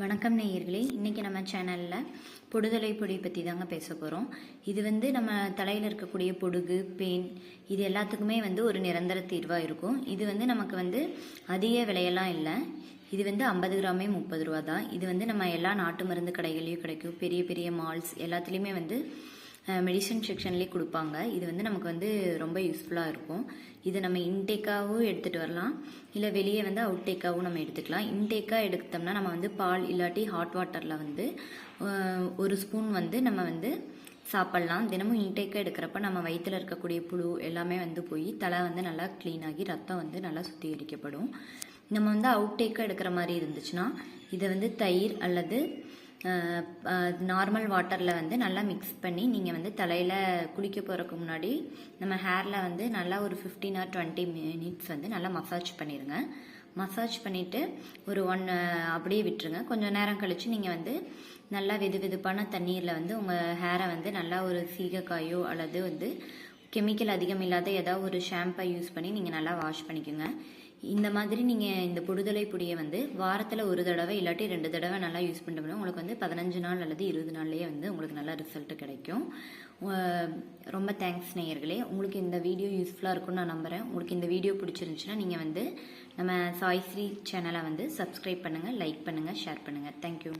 வணக்கம் நேயர்களே. இன்றைக்கி நம்ம சேனலில் பொடுதலை பொடி பற்றி தாங்க பேச போகிறோம் இது வந்து நம்ம தலையில் இருக்கக்கூடிய பொடுகு பெயின் இது எல்லாத்துக்குமே வந்து ஒரு நிரந்தர தீர்வாக இருக்கும். இது வந்து நமக்கு வந்து அதிக விலையெல்லாம் இல்லை. இது வந்து ஐம்பது கிராமே முப்பது ரூபா தான் இது வந்து நம்ம எல்லா நாட்டு மருந்து கடைகள்லையும் கிடைக்கும். பெரிய பெரிய மால்ஸ் எல்லாத்துலேயுமே வந்து மெடிசன் செக்ஷன்லேயே கொடுப்பாங்க. இது வந்து நமக்கு வந்து ரொம்ப யூஸ்ஃபுல்லாக இருக்கும். இது நம்ம இன்டேக்காகவும் எடுத்துகிட்டு வரலாம். இல்லை வெளியே வந்து அவுட் டேக்காகவும் நம்ம எடுத்துக்கலாம். இன்டேக்காக எடுத்தோம்னா நம்ம வந்து பால் இல்லாட்டி ஹாட் வாட்டரில் வந்து ஒரு ஸ்பூன் வந்து நம்ம வந்து சாப்பிட்லாம். தினமும் இன்டேக்காக எடுக்கிறப்ப நம்ம வயிற்றில் இருக்கக்கூடிய புழு எல்லாமே வந்து போய் தலை வந்து நல்லா க்ளீன் ஆகி ரத்தம் வந்து நல்லா சுத்திகரிக்கப்படும். நம்ம வந்து அவுட் டேக்காக எடுக்கிற மாதிரி இருந்துச்சுன்னா இதை வந்து தயிர் அல்லது நார்மல் வாட்டரில் வந்து நல்லா மிக்ஸ் பண்ணி நீங்கள் வந்து தலையில் குளிக்க போகிறதுக்கு முன்னாடி நம்ம ஹேரில் வந்து நல்லா ஒரு ஃபிஃப்டீன் ஆர் டுவெண்ட்டி மினிட்ஸ் வந்து நல்லா மசாஜ் பண்ணிடுங்க மசாஜ் பண்ணிவிட்டு ஒரு ஒன் அப்படியே விட்டுருங்க. கொஞ்சம் நேரம் கழித்து நீங்கள் வந்து நல்லா வெது வெதுப்பான தண்ணீரில் வந்து உங்கள் ஹேரை வந்து நல்லா ஒரு சீகக்காயோ அல்லது வந்து கெமிக்கல் அதிகம் இல்லாத ஏதாவது ஒரு ஷாம்பை யூஸ் பண்ணி நீங்கள் நல்லா வாஷ் பண்ணிக்கோங்க. இந்த மாதிரி நீங்கள் இந்த பொடுதலை பொடியை வந்து வாரத்தில் ஒரு தடவை இல்லாட்டி ரெண்டு தடவை நல்லா யூஸ் பண்ணிட்டோம்னா உங்களுக்கு வந்து பதினஞ்சு நாள் அல்லது இருபது நாள்லேயே வந்து உங்களுக்கு நல்ல ரிசல்ட் கிடைக்கும். ரொம்ப தேங்க்ஸ் நேயர்களே உங்களுக்கு இந்த வீடியோ யூஸ்ஃபுல்லாக இருக்கும்னு நான் நம்புகிறேன் உங்களுக்கு இந்த வீடியோ பிடிச்சிருந்துச்சுன்னா நீங்கள் வந்து நம்ம சாய்ஸ்ரீ சேனலை வந்து சப்ஸ்கிரைப் பண்ணுங்கள் லைக் பண்ணுங்கள் ஷேர் பண்ணுங்கள் தேங்க்யூ